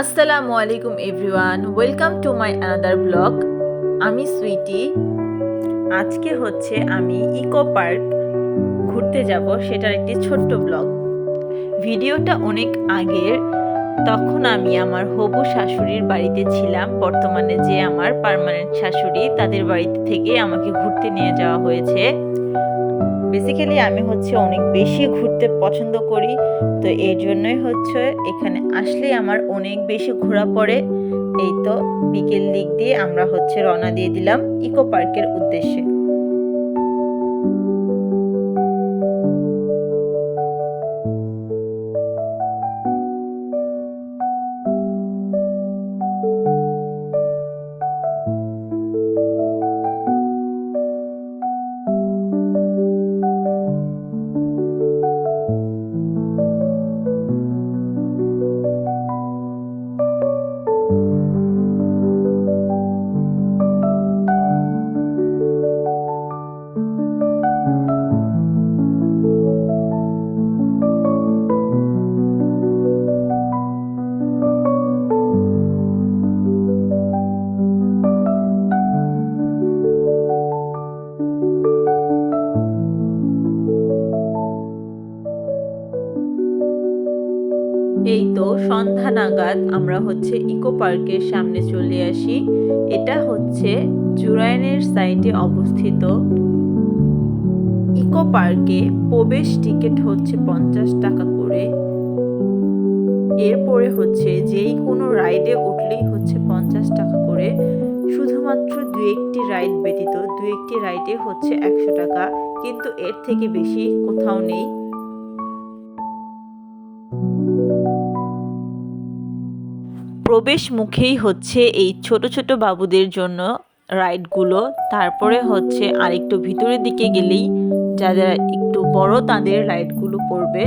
আসসালামু আলাইকুম everyone, welcome to my another blog. আমি সুইটি। আজকে হচ্ছে আমি ইকো পার্ক ঘুরতে যাব, সেটার একটি ছোট্ট ব্লগ। ভিডিওটা অনেক আগের, তখন আমি আমার হবু শাশুড়ির বাড়িতে ছিলাম। বর্তমানে যে আমার পার্মানেন্ট শাশুড়ি, তাদের বাড়িতে থেকে আমাকে ঘুরতে নিয়ে যাওয়া হয়েছে। বেসিক্যালি আমি হচ্ছে অনেক বেশি ঘুরতে পছন্দ করি। তো এই জন্যই হচ্ছে এখানে আসলে আমার অনেক বেশি ঘোরা পড়ে। এই তো বিকেল দিক দিয়ে আমরা হচ্ছে রওনা দিয়ে দিলাম ইকো পার্কের উদ্দেশ্যে। আমরা হচ্ছে ইকো পার্কের সামনে চলে আসি। এটা হচ্ছে জুরাইনের সাইটে অবস্থিত। ইকো পার্কে প্রবেশ টিকিট হচ্ছে পঞ্চাশ টাকা করে। এরপরে হচ্ছে যেই কোনো রাইডে উঠলেই হচ্ছে পঞ্চাশ টাকা করে। শুধুমাত্র দু একটি রাইড ব্যতীত দু একটি রাইডে হচ্ছে একশো টাকা। কিন্তু এর থেকে বেশি কোথাও নেই। প্রবেশ মুখেই হচ্ছে এই ছোট ছোট বাবুদের জন্য রাইডগুলো। তারপরে হচ্ছে আর একটু ভিতরের দিকে গেলেই যারা একটু বড় তাদের রাইডগুলো পড়বে।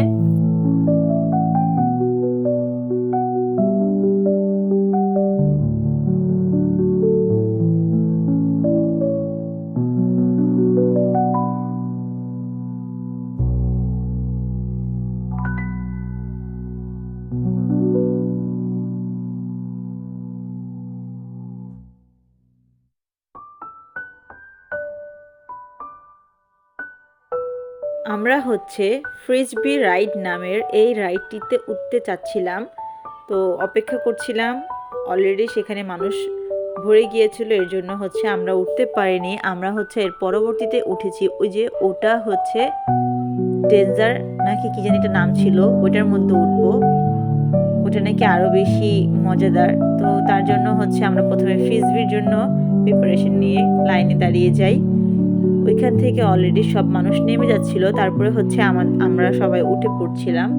আমরা হচ্ছে ফ্রিজবি রাইড নামের এই রাইডটিতে উঠতে চাচ্ছিলাম। তো অপেক্ষা করছিলাম অলরেডি সেখানে মানুষ ভরে গিয়েছিল, এর জন্য হচ্ছে আমরা উঠতে পারিনি। আমরা হচ্ছে এর পরবর্তীতে উঠেছি, ওই যে ওটা হচ্ছে ডেঞ্জার নাকি কি জানি একটা নাম ছিল ওটার মধ্যে উঠবো। ওটা নাকি আরও বেশি মজাদার। তো তার জন্য হচ্ছে আমরা প্রথমে ফ্রিজবির জন্য প্রিপারেশন নিয়ে লাইনে দাঁড়িয়ে যাই। ওইখান থেকে অলরেডি সব মানুষ নেমে যাচ্ছিল। তারপরে হচ্ছে আমরা সবাই উঠে পড়ছিলাম।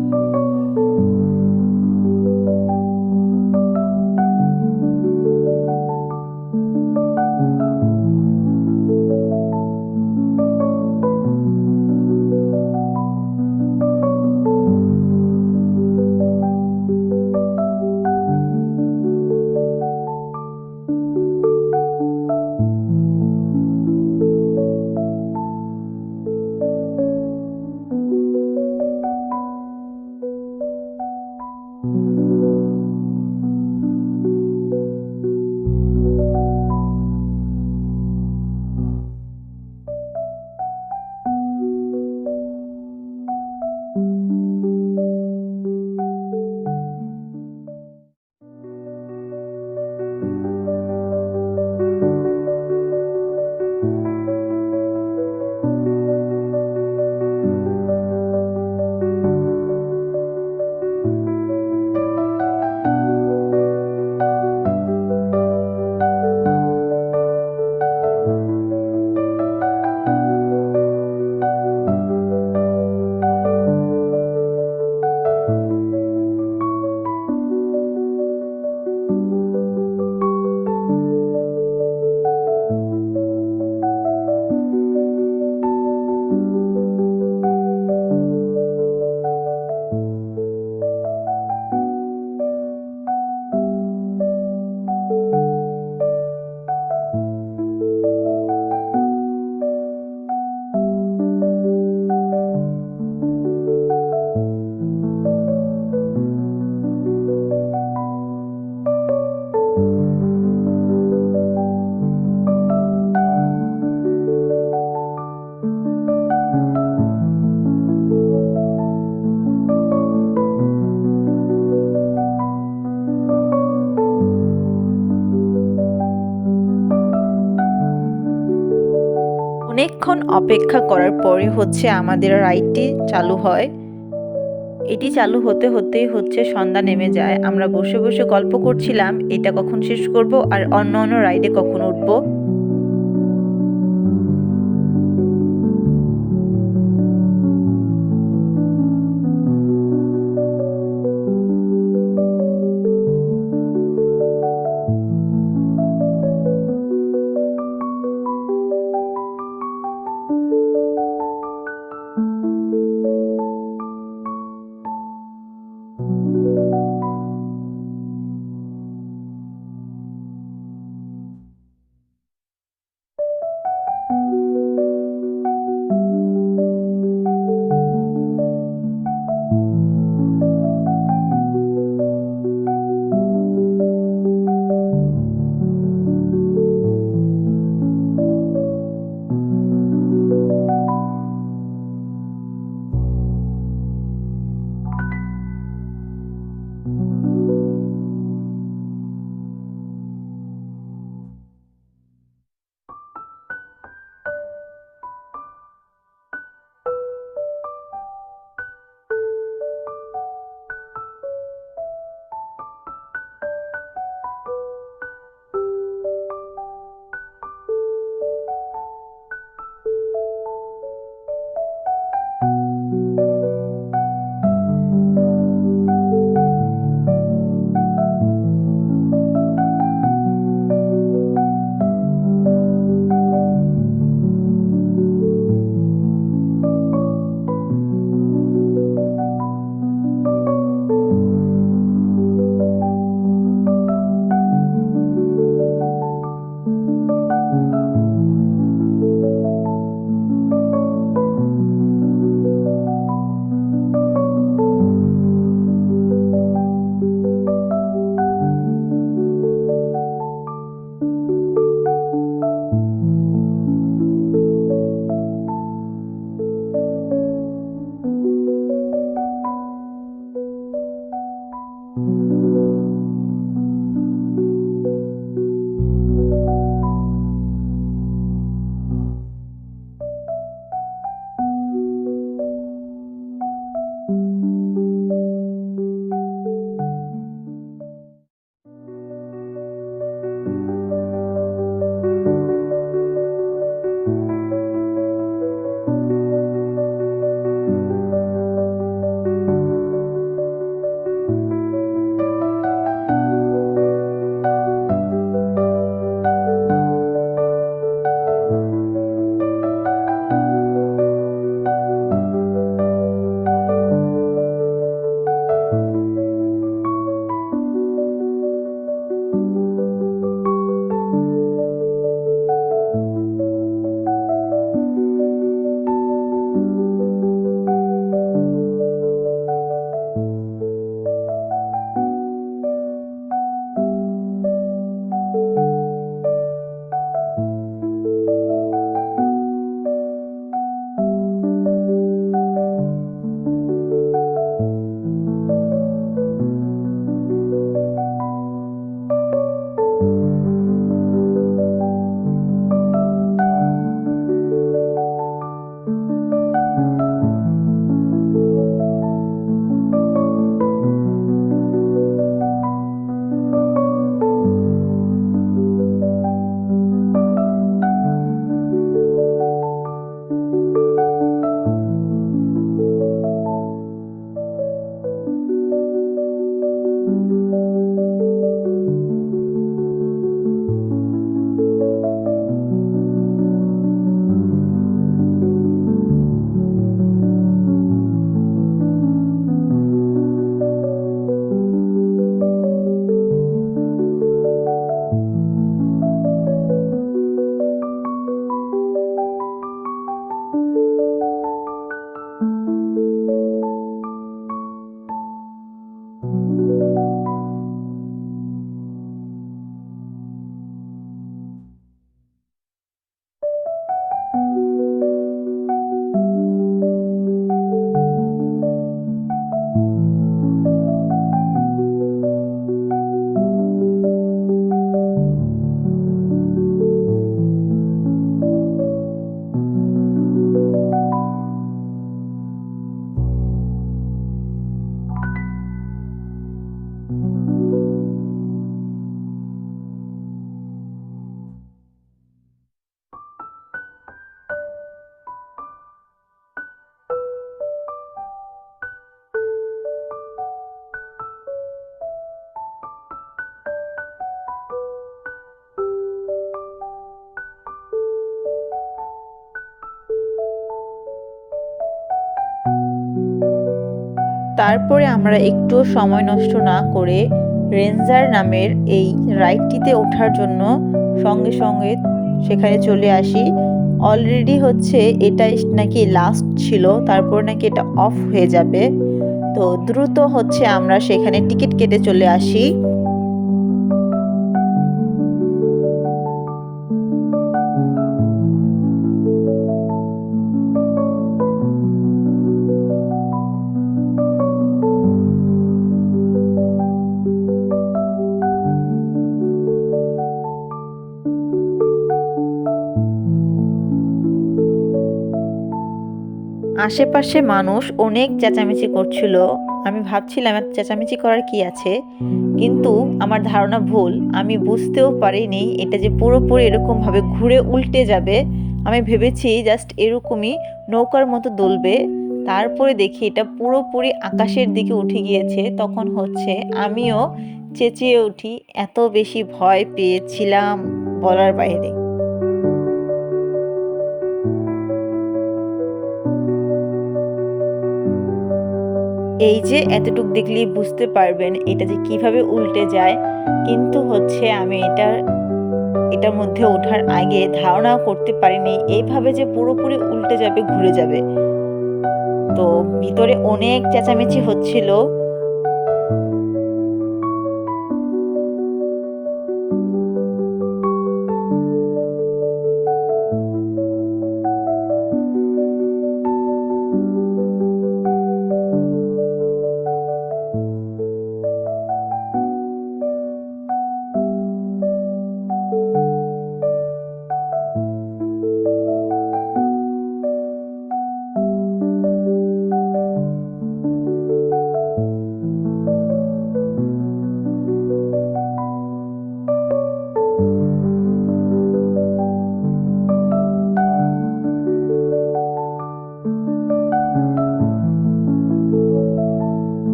অপেক্ষা করার পরে হচ্ছে আমাদের রাইডটি চালু হয়। এটি চালু হতে হতেই হচ্ছে সন্ধ্যা নেমে যায়। আমরা বসে বসে গল্প করছিলাম, এটা কখন শেষ করব আর অন্য অন্য রাইডে কখন উঠবো। তারপরে আমরা একটু সময় নষ্ট না করে রেঞ্জার নামের এই রাইডটিতে ওঠার জন্য সঙ্গে সঙ্গে সেখানে চলে আসি। অলরেডি হচ্ছে এটা নাকি লাস্ট ছিল, তারপর নাকি এটা অফ হয়ে যাবে। তো দ্রুত হচ্ছে আমরা সেখানে টিকিট কেটে চলে আসি। আশেপাশে মানুষ অনেক চেঁচামেচি করছিল। আমি ভাবছিলাম, এত চেঁচামেচি করার কি আছে? কিন্তু আমার ধারণা ভুল। আমি বুঝতেও পারিনি এটা যে পুরোপুরি এরকমভাবে ঘুরে উল্টে যাবে। আমি ভেবেছি জাস্ট এরকমই নৌকার মতো দুলবে। তারপরে দেখি এটা পুরোপুরি আকাশের দিকে উঠে গিয়েছে। তখন হচ্ছে আমিও চেঁচিয়ে উঠি, এত বেশি ভয় পেয়েছিলাম বলার বাইরে। এই যে এতটুক দেখলেই বুঝতে পারবেন এটা যে কীভাবে উল্টে যায়। কিন্তু হচ্ছে আমি এটা, এটার মধ্যে ওঠার আগে ধারণাও করতে পারিনি, এইভাবে যে পুরোপুরি উল্টে যাবে, ঘুরে যাবে। তো ভিতরে অনেক চেঁচামেচি হচ্ছিল।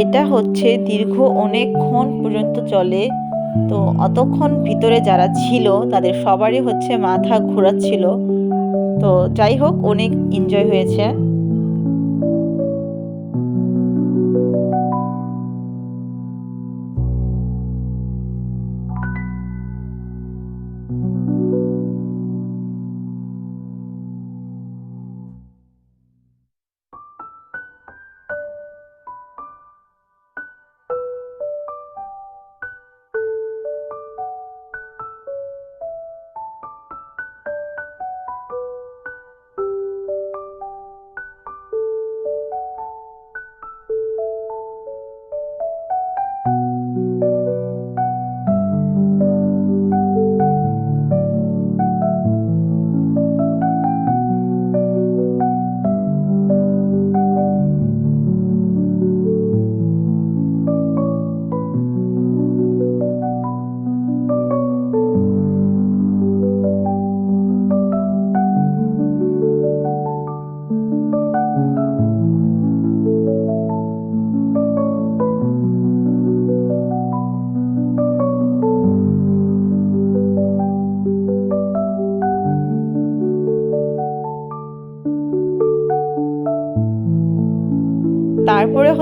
এটা হচ্ছে দীর্ঘ অনেকক্ষণ পর্যন্ত চলে। তো অতক্ষণ ভিতরে যারা ছিল, তাদের সবারই হচ্ছে মাথা ঘোরাচ্ছিল। তো যাই হোক, অনেক এনজয় হয়েছে।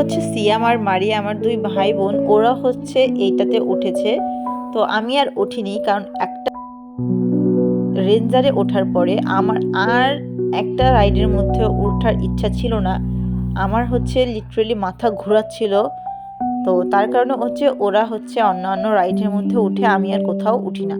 হচ্ছে সিয়াম আর মারিয়া, আমার দুই ভাই বোন, ওরা হচ্ছে এইটাতে উঠেছে। তো আমি আর উঠিনি, কারণ একটা রেঞ্জারে ওঠার পরে আমার আর একটা রাইডের মধ্যে ওঠার ইচ্ছা ছিল না। আমার হচ্ছে লিটারেলি মাথা ঘোরাচ্ছিল। তো তার কারণে হচ্ছে ওরা হচ্ছে অন্যান্য রাইডের মধ্যে উঠে আমি আর কোথাও উঠি না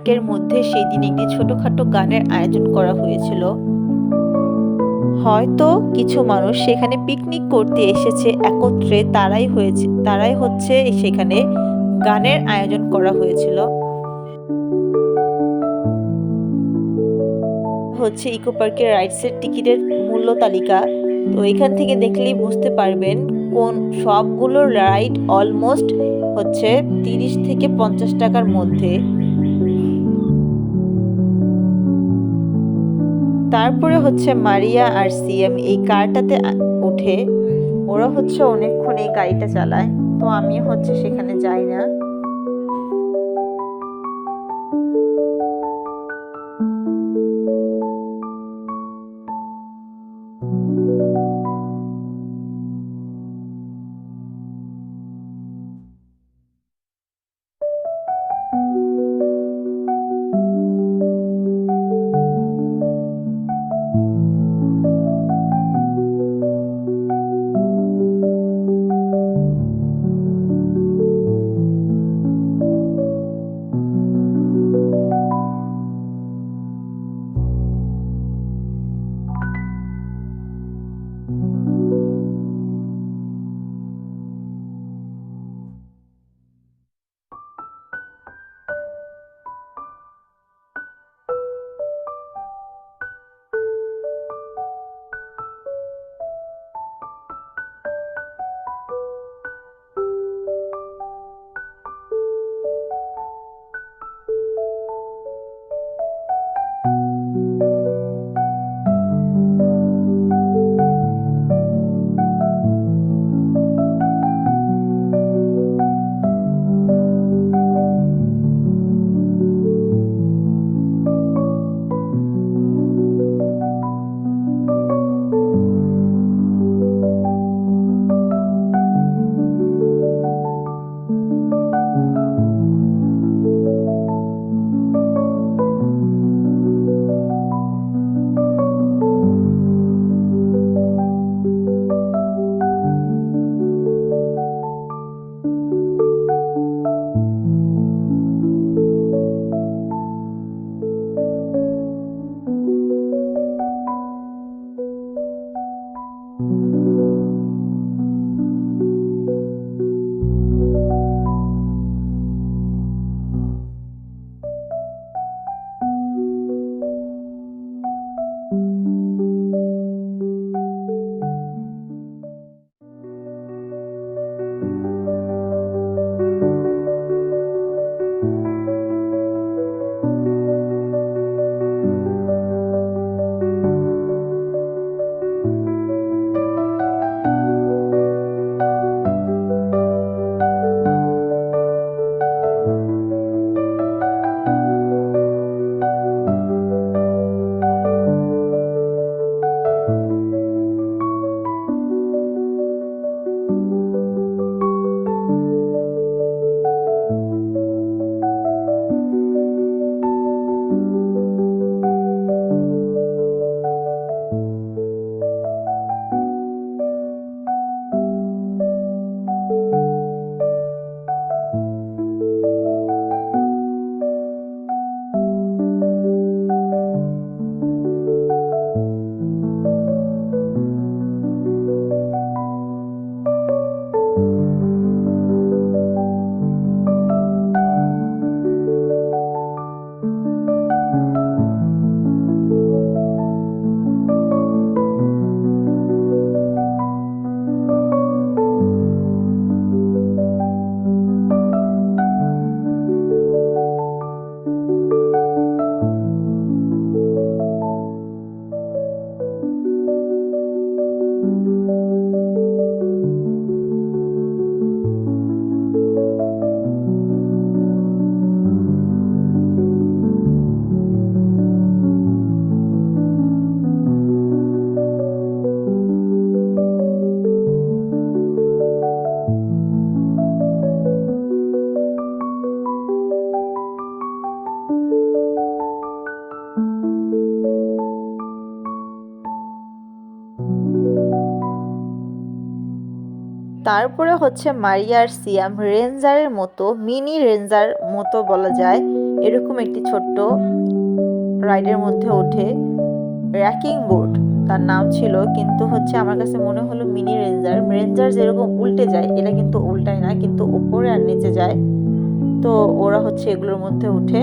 পার্কের মধ্যে সেই দিন একটি ছোটখাটো গানের আয়োজন করা হয়েছিল। হয়তো কিছু মানুষ সেখানে পিকনিক করতে এসেছে, একত্রে তারাই হয়েছে, তারাই হচ্ছে সেখানে গানের আয়োজন করা হয়েছিল। হচ্ছে ইকো পার্কের রাইডসের টিকিটের মূল্য তালিকা। তো এখান থেকে দেখলেই বুঝতে পারবেন কোন সবগুলো রাইড অলমোস্ট হচ্ছে তিরিশ থেকে পঞ্চাশ টাকার মধ্যে। তারপরে হচ্ছে মারিয়া আর সিএম এই কারটাতে উঠে ওরা হচ্ছে অনেকক্ষণ এই গাড়িটা চালায়। তো আমি হচ্ছে সেখানে যাই না। তারপরে হচ্ছে মারিয়ার সিয়াম রেঞ্জারের মতো, মিনি রেঞ্জার মতো বলা যায়। এরকম একটি ছোট্ট রাইডের মধ্যে ওঠে র্যাকিং বোর্ড তার নাম ছিল, কিন্তু হচ্ছে আমার কাছে মনে হলো মিনি রেঞ্জার। রেঞ্জার যেরকম উল্টে যায়, এটা কিন্তু উল্টায় না, কিন্তু উপরে আর নিচে যায়। তো ওরা হচ্ছে এগুলোর মধ্যে উঠে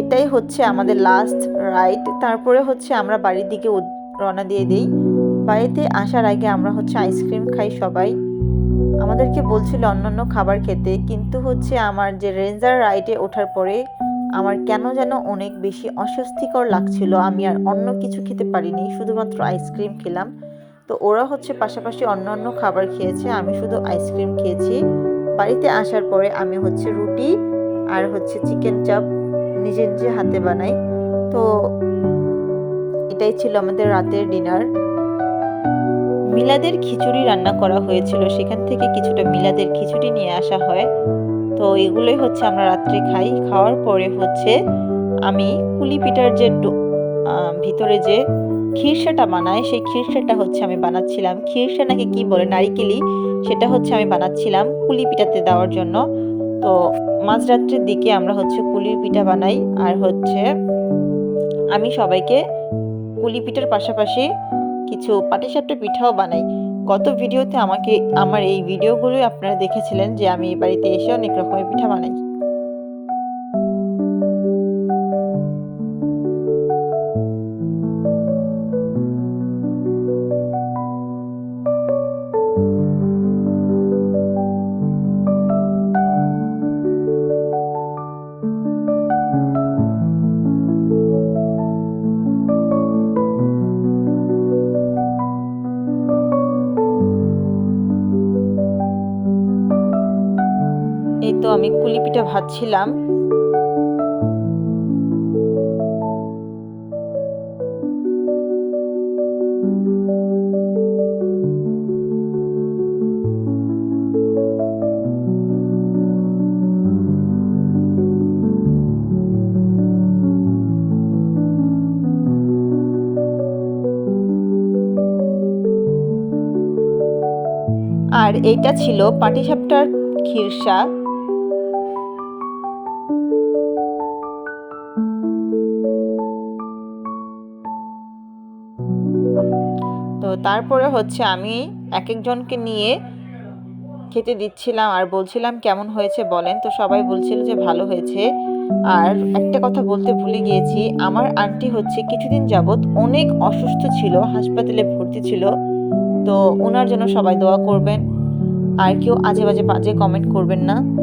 এটাই হচ্ছে আমাদের লাস্ট রাইড তারপরে হচ্ছে আমরা বাড়ির দিকে রওনা দিয়ে দিই। বাড়িতে আসার আগে আমরা হচ্ছে আইসক্রিম খাই সবাই। আমাদেরকে বলছিল অন্যান্য খাবার খেতে, কিন্তু হচ্ছে আমার যে রেঞ্জার রাইডে ওঠার পরে আমার কেন যেন অনেক বেশি অস্বস্তিকর লাগছিল। আমি আর অন্য কিছু খেতে পারিনি, শুধুমাত্র আইসক্রিম খেলাম। তো ওরা হচ্ছে পাশাপাশি অন্য অন্য খাবার খেয়েছে, আমি শুধু আইসক্রিম খেয়েছি। বাড়িতে আসার পরে আমি হচ্ছে রুটি আর হচ্ছে চিকেন চাপ নিজে নিজে হাতে বানাই, তো এটাই ছিল আমাদের রাতের ডিনার। মিলাদের খিচুড়ি রান্না করা হয়েছিল, সেখান থেকে কিছুটা মিলাদের খিচুড়ি নিয়ে আসা হয়। তো এগুলোই হচ্ছে আমরা রাত্রে খাই। খাওয়ার পরে হচ্ছে আমি কুলি পিঠার যে ভিতরে যে খিরসাটা বানায় সেই খিরসাটা হচ্ছে আমি বানাচ্ছিলাম। খিরসা নাকি কি বলে, নারিকেলি, সেটা হচ্ছে আমি বানাচ্ছিলাম কুলি পিঠাতে দেওয়ার জন্য। তো মাঝরাত্রির দিকে আমরা হচ্ছে কুলির পিঠা বানাই আর হচ্ছে আমি সবাইকে কুলি পিঠার পাশাপাশি কিছু পাটিসাপটা পিঠাও বানাই। গত ভিডিওতে আমাকে, আমার এই ভিডিওগুলোই আপনারা দেখেছিলেন যে আমি বাড়িতে এসে অনেক রকমের পিঠা বানাই। ভাজছিলাম আর এইটা ছিল পাটিসাপটার খিরসা তারপরে হচ্ছে আমি এক একজনকে নিয়ে খেতে দিচ্ছিলাম আর বলছিলাম, কেমন হয়েছে বলেন? তো সবাই বলছিল যে, ভালো হয়েছে। আর একটা কথা বলতে ভুলে গিয়েছি, আমার আন্টি হচ্ছে কিছুদিন যাবৎ অনেক অসুস্থ ছিল, হাসপাতালে ভর্তি ছিল। তো ওনার জন্য সবাই দোয়া করবেন। আর কেউ আজে বাজে বাজে কমেন্ট করবেন না।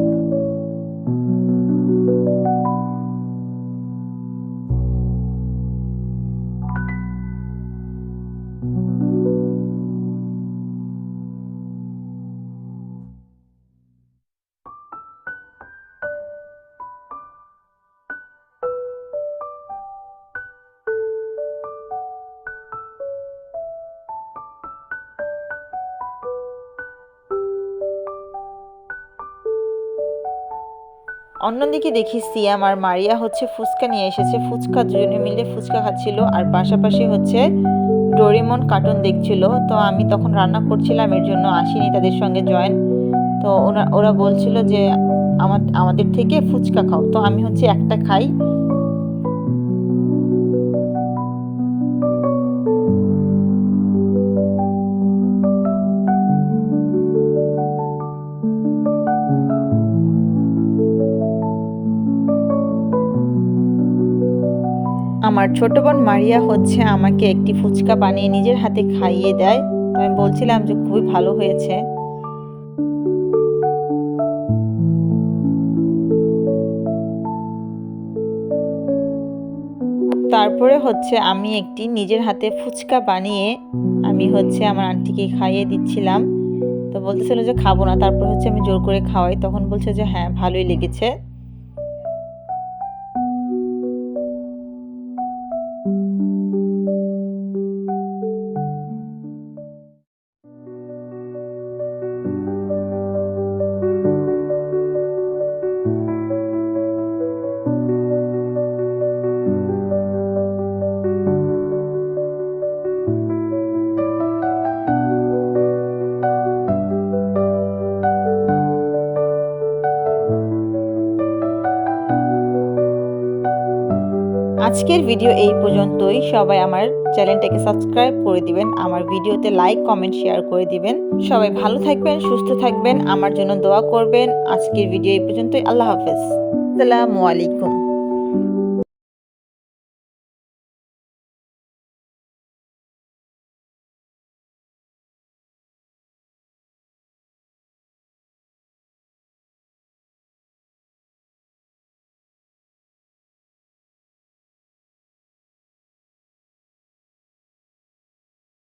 অন্যদিকে দেখি সিয়াম আর মারিয়া হচ্ছে ফুচকা নিয়ে এসেছে। ফুচকা দুজনে মিলে ফুচকা খাচ্ছিল আর পাশাপাশি হচ্ছে ডোরিমন কার্টুন দেখছিল। তো আমি তখন রান্না করছিলাম, এর জন্য আসিনি তাদের সঙ্গে জয়েন তো ওরা ওরা বলছিল যে, আমার, আমাদের থেকে ফুচকা খাও। তো আমি হচ্ছে একটা খাই। ছোট বোন মারিয়া হচ্ছে আমাকে একটি ফুচকা বানিয়ে নিজের হাতে খাইয়ে দেয়। আমি বলছিলাম যে, খুবই ভালো হয়েছে। তারপরে হচ্ছে আমি একটি নিজের হাতে ফুচকা বানিয়ে আমি হচ্ছে আমার আন্টিকে খাইয়ে দিচ্ছিলাম। তো বলতেছিল যে, খাব না। তারপর হচ্ছে আমি জোর করে খাওয়াই। তখন বলছে যে হ্যাঁ ভালোই লেগেছে। আজকের ভিডিও এই পর্যন্তই। সবাই আমার চ্যানেলটাকে সাবস্ক্রাইব করে দিবেন, আমার ভিডিওতে লাইক কমেন্ট শেয়ার করে দিবেন। সবাই ভালো থাকবেন, সুস্থ থাকবেন, আমার জন্য দোয়া করবেন। আজকের ভিডিও এই পর্যন্তই, আল্লাহ হাফেজ। আসসালামু আলাইকুম।